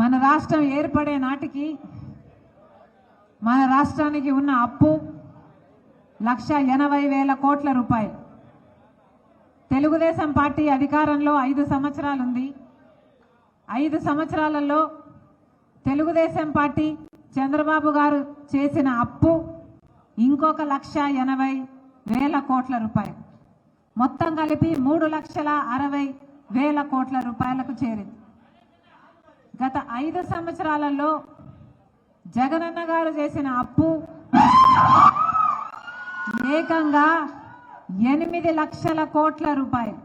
మన రాష్ట్రం ఏర్పడే నాటికి మన రాష్ట్రానికి ఉన్న అప్పు లక్ష ఎనభై వేల కోట్ల రూపాయలు. తెలుగుదేశం పార్టీ అధికారంలో ఐదు సంవత్సరాలు ఉంది ఐదు సంవత్సరాలలో తెలుగుదేశం పార్టీ చంద్రబాబు గారు చేసిన అప్పు ఇంకొక లక్ష ఎనభై వేల కోట్ల రూపాయలు. మొత్తం కలిపి మూడు లక్షల అరవై వేల కోట్ల రూపాయలకు చేరింది. గత ఐదు సంవత్సరాలలో జగనన్న గారు చేసిన అప్పు ఏకంగా ఎనిమిది లక్షల కోట్ల రూపాయలు.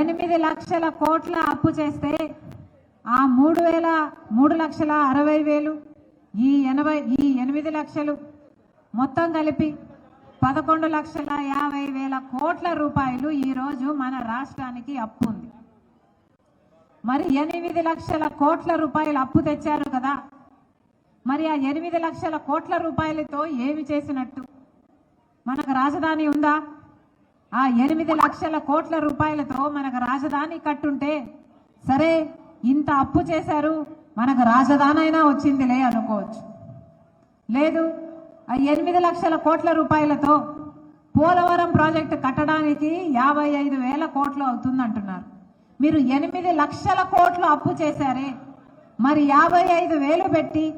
ఎనిమిది లక్షల కోట్ల అప్పు చేస్తే ఆ మూడు వేల మూడు లక్షల అరవై వేలు ఈ ఎనభై ఈ ఎనిమిది లక్షలు మొత్తం కలిపి పదకొండు లక్షల యాభై వేల కోట్ల రూపాయలు ఈరోజు మన రాష్ట్రానికి అప్పు ఉంది. మరి ఎనిమిది లక్షల కోట్ల రూపాయలు అప్పు తెచ్చారు కదా. మరి ఆ ఎనిమిది లక్షల కోట్ల రూపాయలతో ఏమి చేసినట్టు? మనకు రాజధాని ఉందా? ఆ ఎనిమిది లక్షల కోట్ల రూపాయలతో మనకు రాజధాని కట్టుంటే సరే ఇంత అప్పు చేశారు మనకు రాజధాని అయినా వచ్చిందిలే అనుకోవచ్చు. లేదు ఆ ఎనిమిది లక్షల కోట్ల రూపాయలతో పోలవరం ప్రాజెక్టు కట్టడానికి యాభై ఐదు వేల కోట్లు అవుతుంది అంటున్నారు మీరు ఎనిమిది లక్షల కోట్లు అప్పు చేశారే. మరి యాభై ఐదు వేలు పెట్టి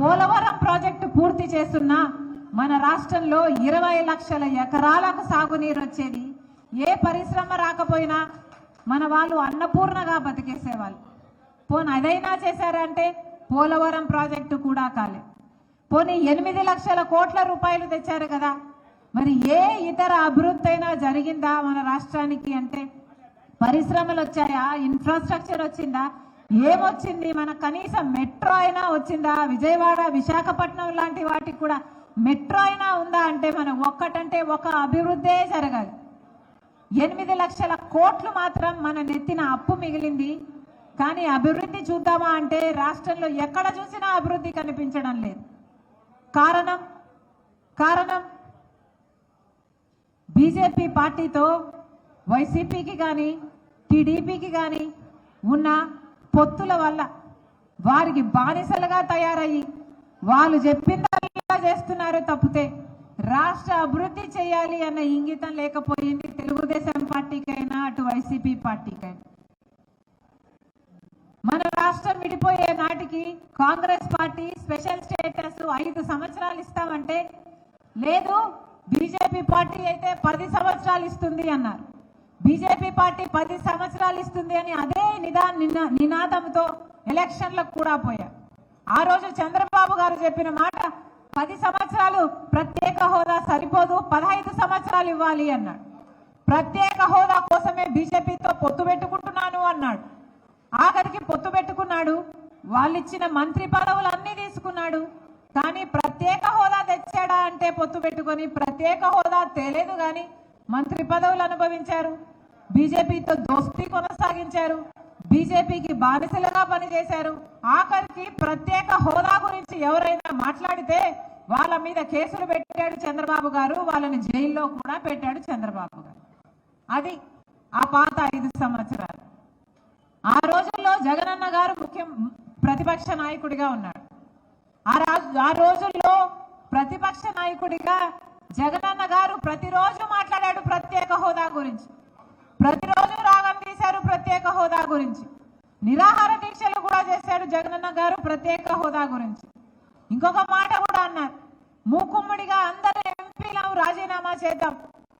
పోలవరం ప్రాజెక్టు పూర్తి చేస్తున్న మన రాష్ట్రంలో ఇరవై లక్షల ఎకరాలకు సాగునీరు వచ్చేది. ఏ పరిశ్రమ రాకపోయినా మన వాళ్ళు అన్నపూర్ణగా బతికేసేవాళ్ళు. పోనీ అదైనా చేశారంటే పోలవరం ప్రాజెక్టు కూడా కాలే. పోనీ ఎనిమిది లక్షల కోట్ల రూపాయలు తెచ్చారు కదా. మరి ఏ ఇతర అభివృద్ధి అయినా జరిగిందా మన రాష్ట్రానికి అంటే? పరిశ్రమలు వచ్చాయా ఇన్ఫ్రాస్ట్రక్చర్ వచ్చిందా? ఏమొచ్చింది? మన కనీసం మెట్రో అయినా వచ్చిందా? విజయవాడ విశాఖపట్నం లాంటి వాటికి కూడా మెట్రో అయినా ఉందా అంటే మనం ఒక్కటంటే ఒక అభివృద్ధే జరగాలి ఎనిమిది లక్షల కోట్లు మాత్రం మన నెత్తిన అప్పు మిగిలింది. కానీ అభివృద్ధి చూద్దామా అంటే రాష్ట్రంలో ఎక్కడ చూసినా అభివృద్ధి కనిపించడం లేదు. కారణం? కారణం? బీజేపీ పార్టీతో వైసీపీకి కానీ టీడీపీకి కానీ ఉన్న పొత్తుల వల్ల వారికి బానిసలుగా తయారయ్యి వాళ్ళు చెప్పిందల్లా చేస్తున్నారు తప్పితే రాష్ట్ర అభివృద్ధి చేయాలి అన్న ఇంగితం లేకపోయింది తెలుగుదేశం పార్టీకైనా అటు వైసీపీ పార్టీకైనా. మన రాష్ట్రం విడిపోయే నాటికి కాంగ్రెస్ పార్టీ స్పెషల్ స్టేటస్ ఐదు సంవత్సరాలు ఇస్తామంటే లేదు బీజేపీ పార్టీ అయితే పది సంవత్సరాలు ఇస్తుంది అన్నారు. బీజేపీ పార్టీ పది సంవత్సరాలు ఇస్తుంది అని అదే నిదా నినా- నినాదంతో ఎలక్షన్లకు కూడా పోయారు. ఆ రోజు చంద్రబాబు గారు చెప్పిన మాట పది సంవత్సరాలు ప్రత్యేక హోదా సరిపోదు పదహైదు సంవత్సరాలు ఇవ్వాలి అన్నాడు. ప్రత్యేక హోదా కోసమే బీజేపీతో పొత్తు పెట్టుకుంటున్నాను అన్నాడు. ఆఖరికి పొత్తు పెట్టుకున్నాడు. వాళ్ళు ఇచ్చిన మంత్రి పదవులు అన్ని తీసుకున్నాడు. కానీ ప్రత్యేక హోదా తెచ్చాడా అంటే పొత్తు పెట్టుకొని ప్రత్యేక హోదా తెలియదు కానీ మంత్రి పదవులు అనుభవించారు. బీజేపీతో దోస్తీ కొనసాగించారు. బీజేపీకి బానిసలుగా పనిచేశారు. ఆఖరికి ప్రత్యేక హోదా గురించి ఎవరైనా మాట్లాడితే వాళ్ళ మీద కేసులు పెట్టాడు చంద్రబాబు గారు వాళ్ళని జైల్లో కూడా పెట్టాడు చంద్రబాబు గారు. అది ఆ పాత ఐదు సంవత్సరాలు. ఆ రోజుల్లో జగనన్న గారు ముఖ్యం ప్రతిపక్ష నాయకుడిగా ఉన్నాడు. ఆ రాజు ఆ రోజుల్లో ప్రతిపక్ష నాయకుడిగా జగనన్న గారు ప్రతిరోజు మాట్లాడాడు ప్రత్యేక హోదా గురించి. ప్రతిరోజు రాగం తీశారు ప్రత్యేక హోదా గురించి. నిరాహార దీక్షలు కూడా చేశాడు జగనన్న గారు ప్రత్యేక హోదా గురించి. ఇంకొక మాట కూడా అన్నారు. మూకుమ్మడిగా అందరూ ఎంపీలను రాజీనామా చేద్దాం.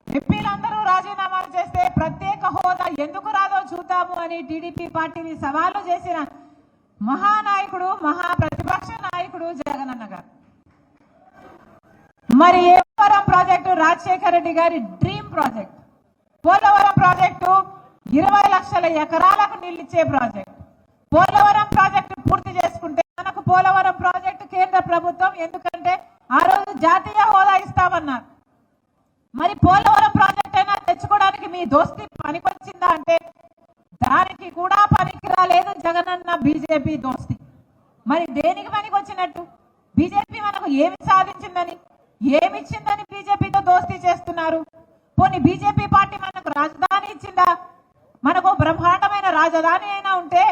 ఎంపీలందరూ రాజీనామాలు చేస్తే ప్రత్యేక హోదా ఎందుకు రాదో చూద్దాము అని టీడీపీ పార్టీని సవాలు చేసిన మహానాయకుడు మహా ప్రతిపక్ష నాయకుడు జగనన్న గారు. మరి ఏవరం ప్రాజెక్టు రాజశేఖర రెడ్డి గారి డ్రీమ్ ప్రాజెక్ట్? పోలవరం ప్రాజెక్టు ఇరవై లక్షల ఎకరాలకు నీళ్ళిచ్చే ప్రాజెక్ట్. పోలవరం ప్రాజెక్టు పూర్తి చేసుకుంటే మనకు పోలవరం ప్రాజెక్టు కేంద్ర ప్రభుత్వం ఎందుకంటే ఆ రోజు జాతీయ హోదా ఇస్తామన్నారు. మరి పోలవరం ప్రాజెక్ట్ అయినా తెచ్చుకోవడానికి మీ దోస్తి పనికొచ్చిందా అంటే దానికి కూడా పనికి రాలేదు జగనన్న బీజేపీ దోస్తి. మరి దేనికి పనికి వచ్చినట్టు బీజేపీ మనకు ఏమి సాధించిందని? ఏమిచ్చిందని బీజేపీతో దోస్తీ చేస్తున్నారు? పోనీ బీజేపీ పార్టీ మనకు రాజధాని ఇచ్చిందా? మనకు బ్రహ్మాండమైన రాజధాని అయినా ఉంటే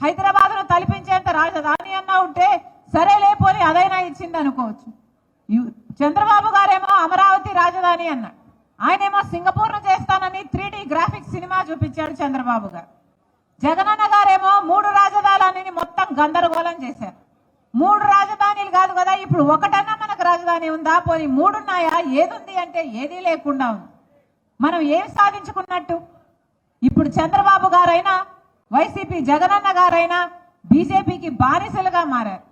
హైదరాబాద్ను తలపించేంత రాజధాని అన్నా ఉంటే సరేలే పోని అదైనా ఇచ్చింది అనుకోవచ్చు చంద్రబాబు గారేమో అమరావతి రాజధాని అన్నాడు ఆయనేమో సింగపూర్ను చేస్తానని త్రీ గ్రాఫిక్స్ సినిమా చూపించాడు చంద్రబాబు గారు. జగనన్న గారేమో మూడు రాజధానులని మొత్తం గందరగోళం చేశారు. మూడు రాజధానులు కాదు కదా ఇప్పుడు ఒకటన్నా మనకు రాజధాని ఉందా? పోనీ మూడున్నాయా? ఏదుంది అంటే ఏదీ లేకుండా మనం ఏం సాధించుకున్నట్టు? ఇప్పుడు చంద్రబాబు గారైనా వైసీపీ జగనన్న గారైనా బీజేపీకి బానిసలుగా మారారు.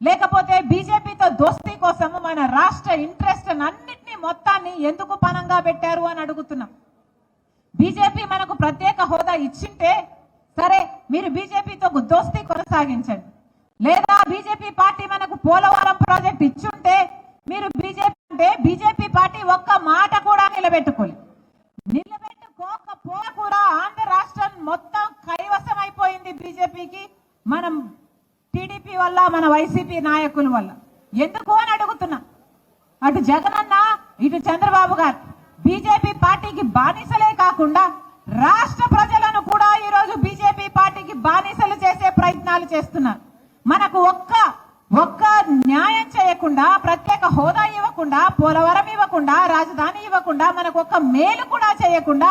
లేకపోతే బీజేపీతో దోస్తీ కోసం మన రాష్ట్ర ఇంట్రెస్ట్ అన్నింటినీ మొత్తాన్ని ఎందుకు పనంగా పెట్టారు అని అడుగుతున్నాం. బీజేపీ మనకు ప్రత్యేక హోదా ఇచ్చింటే సరే మీరు బీజేపీతో దోస్తీ కొనసాగించండి. లేదా బీజేపీ పార్టీ మనకు పోలవరం ప్రాజెక్ట్ ఇచ్చుంటే మీరు బీజేపీ అంటే బీజేపీ పార్టీ ఒక్క మాట కూడా నిలబెట్టుకోలేదు నిలబెట్టుకోకపో కూడా ఆంధ్ర రాష్ట్రం మొత్తం కైవసం అయిపోయింది బీజేపీకి మనం టీడీపీ వల్ల మన వైసీపీ నాయకుల వల్ల. ఎందుకు అని అడుగుతున్నా. అటు జగనన్న ఇటు చంద్రబాబు గారు. బీజేపీ పార్టీకి బానిసలే కాకుండా రాష్ట్ర ప్రజలను కూడా ఈరోజు బీజేపీ పార్టీకి బానిసలు చేసే ప్రయత్నాలు చేస్తున్నారు. మనకు ఒక్క ఒక్క న్యాయం చేయకుండా ప్రత్యేక హోదా ఇవ్వకుండా పోలవరం ఇవ్వకుండా రాజధాని ఇవ్వకుండా మనకు ఒక్క మేలు కూడా చేయకుండా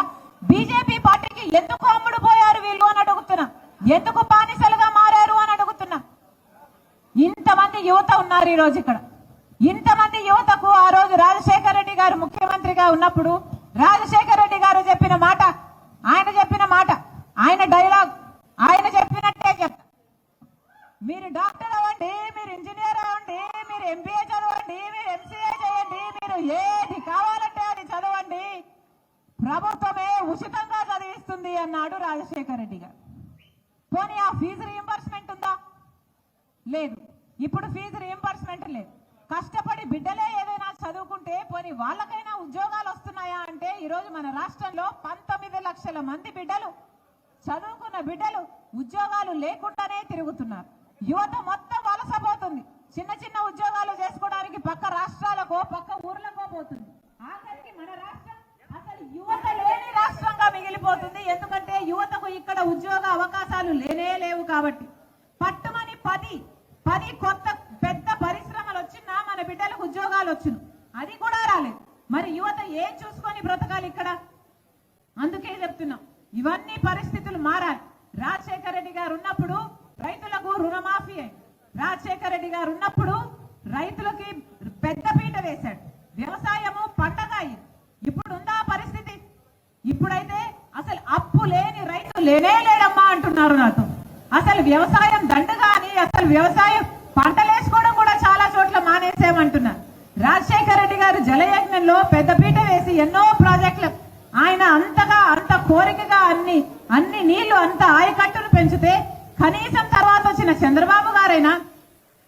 బీజేపీ పార్టీకి ఎందుకు అమ్ముడు పోయారు వీళ్ళు అని అడుగుతున్నా. ఎందుకు బానిసలుగా మారారు అని అడుగుతున్నా. ఇంతమంది యువత ఉన్నారు ఈ రోజు ఇక్కడ. ఇంతమంది యువతకు ఆ రోజు రాజశేఖర రెడ్డి గారు ముఖ్యమంత్రిగా ఉన్నప్పుడు రాజశేఖర రెడ్డి గారు చెప్పిన మాట ఆయన చెప్పిన మాట ఆయన డైలాగ్ ఆయన చెప్పిన మీరు డాక్టర్ అవ్వండి మీరు ఇంజనీర్ అవ్వండి మీరు ఎంబీఏ చదవండి మీరు ఎంసీఏ చేయండి మీరు ఏది కావాలంటే అది చదవండి. ప్రభుత్వమే ఉచితంగా చదివిస్తుంది అన్నాడు రాజశేఖర రెడ్డి గారు. పోనీ ఆ ఫీజు రీఎంబర్స్మెంట్ ఉందా? లేదు. ఇప్పుడు ఫీజు రీఎంబర్స్మెంట్ లేదు. కష్టపడి బిడ్డలే ఏదైనా చదువుకుంటే పోనీ వాళ్ళకైనా ఉద్యోగాలు వస్తున్నాయా అంటే ఈరోజు మన రాష్ట్రంలో పంతొమ్మిది లక్షల మంది బిడ్డలు చదువుకున్న బిడ్డలు ఉద్యోగాలు లేకుండానే తిరుగుతున్నారు. యువత మొత్తం వలసపోతుంది. చిన్న చిన్న ఉద్యోగాలు చేసుకోవడానికి పక్క రాష్ట్రాలకో పక్క ఊర్లకో పోతుంది. ఆఖరికి మన రాష్ట్రం అసలు యువత లేని రాష్ట్రంగా మిగిలిపోతుంది. ఎందుకంటే యువతకు ఇక్కడ ఉద్యోగ అవకాశాలు లేనే లేవు కాబట్టి. పట్టుమని పది పది కొత్త పెద్ద పరిశ్రమలు వచ్చినా మన బిడ్డలకు ఉద్యోగాలు వచ్చును. అది కూడా రాలేదు. మరి యువత ఏం చూసుకొని బ్రతకాలి ఇక్కడ? అందుకే చెప్తున్నాం. ఇవన్నీ పరిస్థితులు మారాలి. రాజశేఖర రెడ్డి గారు ఉన్నప్పుడు రైతులకు రుణమాఫీ రాజశేఖర రెడ్డి గారు ఉన్నప్పుడు రైతులకి పెద్ద పీట వేశాడు. వ్యవసాయము పండగ ఇప్పుడు ఉందా పరిస్థితి? ఇప్పుడైతే అసలు అప్పు లేని రైతు లేనే లేడమ్మా అంటున్నారు నాతో. అసలు వ్యవసాయం దండగా అని అసలు వ్యవసాయం పంటలేసుకోవడం కూడా చాలా చోట్ల మానేసామంటున్నారు రాజశేఖర రెడ్డి గారు జలయజ్ఞంలో పెద్దపీట వేసి ఎన్నో ప్రాజెక్టులు. ఆయన అంతగా అంత కోరికగా అన్ని అన్ని నీళ్ళు అంత ఆయకట్టును పెంచితే కనీసం తర్వాత వచ్చిన చంద్రబాబు గారైనా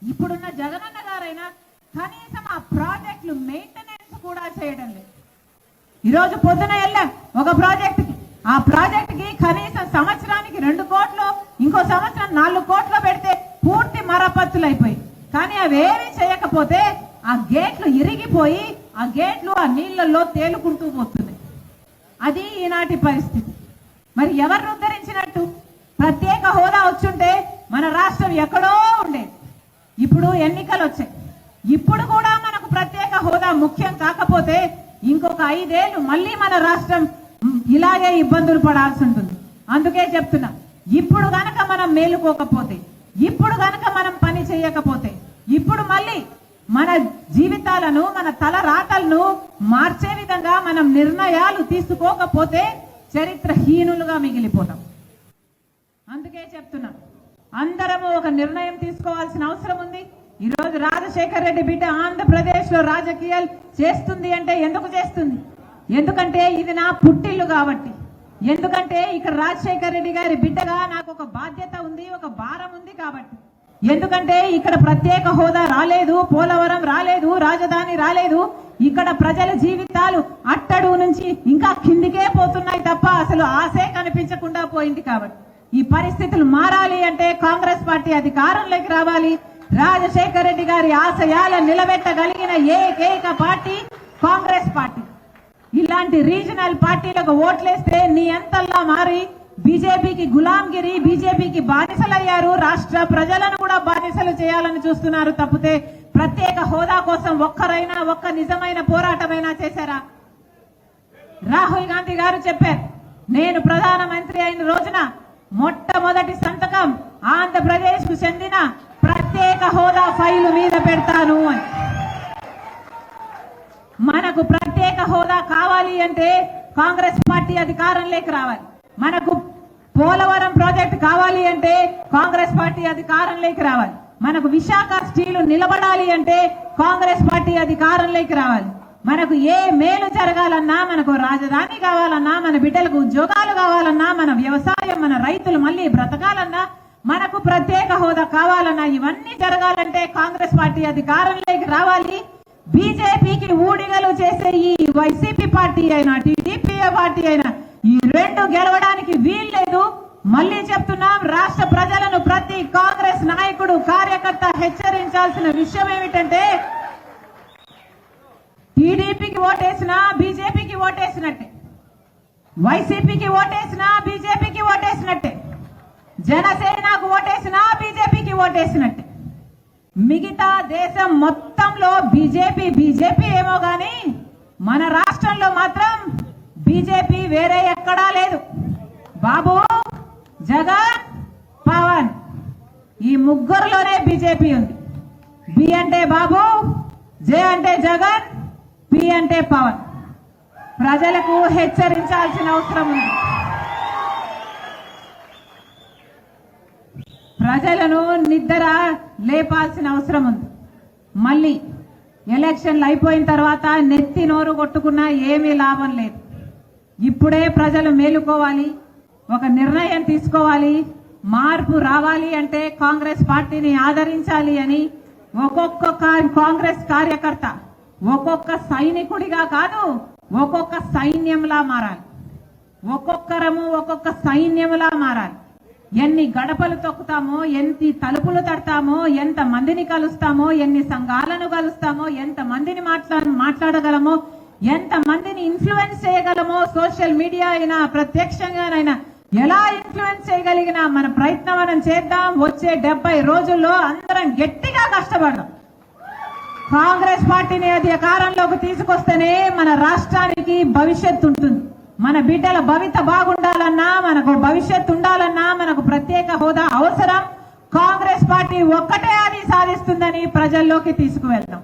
ఇప్పుడున్న జగనన్న గారైనా కనీసం ఆ ప్రాజెక్టులు మెయింటెనెన్స్ కూడా చేయడం లేదు. ఈరోజు పొద్దున వెళ్ళా ఒక ప్రాజెక్టుకి. ఆ ప్రాజెక్టుకి కనీసం సంవత్సరానికి రెండు కోట్లు ఇంకో సంవత్సరం నాలుగు కోట్లు పెడితే పూర్తి మరపత్తులు అయిపోయి కానీ అవేమీ చేయకపోతే ఆ గేట్లు ఇరిగిపోయి ఆ గేట్లు ఆ నీళ్ళలో తేలుకుంటూ పోతున్నాయి. అది ఈనాటి పరిస్థితి. మరి ఎవరు ఉద్ధరించినట్టు? ప్రత్యేక హోదా వచ్చుంటే మన రాష్ట్రం ఎక్కడో ఉండేది. ఇప్పుడు ఎన్నికలు వచ్చాయి ఇప్పుడు కూడా మనకు ప్రత్యేక హోదా ముఖ్యం కాకపోతే ఇంకొక ఐదేళ్ళు మళ్ళీ మన రాష్ట్రం ఇలాగే ఇబ్బందులు పడాల్సి ఉంటుంది. అందుకే చెప్తున్నా ఇప్పుడు గనక మనం మేలుకోకపోతే ఇప్పుడు గనక మనం పని చేయకపోతే ఇప్పుడు మళ్ళీ మన జీవితాలను మన తల రాతలను మార్చే విధంగా మనం నిర్ణయాలు తీసుకోకపోతే చరిత్రహీనులుగా మిగిలిపోతాం. అందుకే చెప్తున్నా. అందరము ఒక నిర్ణయం తీసుకోవాల్సిన అవసరం ఉంది. ఈ రోజు రాజశేఖర్ రెడ్డి బిడ్డ ఆంధ్రప్రదేశ్లో రాజకీయాలు చేస్తుంది అంటే ఎందుకు చేస్తుంది? ఎందుకంటే ఇది నా పుట్టిల్లు కాబట్టి. ఎందుకంటే ఇక్కడ రాజశేఖర్ రెడ్డి గారి బిడ్డగా నాకు ఒక బాధ్యత ఉంది ఒక భారం ఉంది కాబట్టి. ఎందుకంటే ఇక్కడ ప్రత్యేక హోదా రాలేదు పోలవరం రాలేదు రాజధాని రాలేదు. ఇక్కడ ప్రజల జీవితాలు అట్టడు నుంచి ఇంకా కిందికే పోతున్నాయి తప్ప అసలు ఆశే కనిపించకుండా పోయింది కాబట్టి. ఈ పరిస్థితులు మారాలి అంటే కాంగ్రెస్ పార్టీ అధికారంలోకి రావాలి. రాజశేఖర రెడ్డి గారి ఆశయాల నిలబెట్టగలిగిన ఏకైక పార్టీ కాంగ్రెస్ పార్టీ. ఇలాంటి రీజనల్ పార్టీలకు ఓట్లేస్తే నీ ఎంతల్లా మారి బీజేపీకి గులాంగిరి బీజేపీకి బానిసలయ్యారు. రాష్ట్ర ప్రజలను కూడా బానిసలు చేయాలని చూస్తున్నారు తప్పితే ప్రత్యేక హోదా కోసం ఒక్కరైనా ఒక్క నిజమైన పోరాటమైనా చేశారా? రాహుల్ గాంధీ గారు చెప్పారు నేను ప్రధానమంత్రి అయిన రోజున మొట్టమొదటి సంతకం ఆంధ్రప్రదేశ్కు చెందిన ప్రత్యేక హోదా ఫైలు మీద పెడతాను అని. మనకు ప్రత్యేక హోదా కావాలి అంటే కాంగ్రెస్ పార్టీ అధికారంలోకి రావాలి. మనకు పోలవరం ప్రాజెక్ట్ కావాలి అంటే కాంగ్రెస్ పార్టీ అధికారంలోకి రావాలి. మనకు విశాఖ స్టీలు నిలబడాలి అంటే కాంగ్రెస్ పార్టీ అధికారంలోకి రావాలి. మనకు ఏ మేలు జరగాలన్నా మనకు రాజధాని కావాలన్నా మన బిడ్డలకు ఉద్యోగాలు కావాలన్నా మన వ్యవసాయం మన రైతులు మళ్ళీ బ్రతకాలన్నా మనకు ప్రత్యేక హోదా కావాలన్నా ఇవన్నీ జరగాలంటే కాంగ్రెస్ పార్టీ అధికారంలోకి రావాలి. బీజేపీకి ఊడిగలు చేసే ఈ వైసీపీ పార్టీ అయినా టీడీపీ పార్టీ అయినా ఈ రెండు గెలవడానికి వీల్లేదు. మళ్ళీ చెప్తున్నాం రాష్ట్ర ప్రజలను ప్రతి కాంగ్రెస్ నాయకుడు కార్యకర్త హెచ్చరించాల్సిన విషయం ఏమిటంటే టీడీపీకి ఓటేసినా బీజేపీకి ఓటేసినట్టే. వైసీపీకి ఓటేసినా బీజేపీకి ఓటేసినట్టే. జనసేనకు ఓటేసినా బీజేపీకి ఓటేసినట్టే. మిగతా దేశం మొత్తంలో బీజేపీ బీజేపీ ఏమో గాని మన రాష్ట్రంలో మాత్రం బీజేపీ వేరే ఎక్కడా లేదు. బాబు జగన్ పవన్. ఈ ముగ్గురులోనే బీజేపీ ఉంది. బి అంటే బాబు జే అంటే జగన్ పి అంటే పవన్. ప్రజలకు హెచ్చరించాల్సిన అవసరం ఉంది. ప్రజలను నిద్ర లేపాల్సిన అవసరం ఉంది. మళ్ళీ ఎలక్షన్లు అయిపోయిన తర్వాత నెత్తి నోరు కొట్టుకున్నా ఏమీ లాభం లేదు. ఇప్పుడే ప్రజలు మేలుకోవాలి ఒక నిర్ణయం తీసుకోవాలి మార్పు రావాలి అంటే కాంగ్రెస్ పార్టీని ఆదరించాలి అని ఒక్కొక్క కాంగ్రెస్ కార్యకర్త ఒక్కొక్క సైనికుడిగా కాదు ఒక్కొక్క సైన్యంలా మారాలి. ఒక్కొక్కరము ఒక్కొక్క సైన్యములా మారాలి. ఎన్ని గడపలు తొక్కుతామో ఎన్ని తలుపులు తడతామో ఎంత మందిని కలుస్తామో ఎన్ని సంఘాలను కలుస్తామో ఎంత మందిని మాట్లా మాట్లాడగలమో ఎంత మందిని ఇన్ఫ్లుయెన్స్ చేయగలమో సోషల్ మీడియా అయినా ప్రత్యక్షంగానైనా ఎలా ఇన్ఫ్లుయెన్స్ చేయగలిగినా మన ప్రయత్నం మనం చేద్దాం వచ్చే డెబ్బై రోజుల్లో అందరం గట్టిగా కష్టపడదాం. కాంగ్రెస్ పార్టీని అధికారంలోకి తీసుకొస్తేనే మన రాష్ట్రానికి భవిష్యత్తు ఉంటుంది. మన బిడ్డల భవిత బాగుండాలన్నా మనకు భవిష్యత్తు ఉండాలన్నా మనకు ప్రత్యేక హోదా అవసరం. కాంగ్రెస్ పార్టీ ఒక్కటే అది సాధిస్తుందని ప్రజల్లోకి తీసుకువెళ్తాం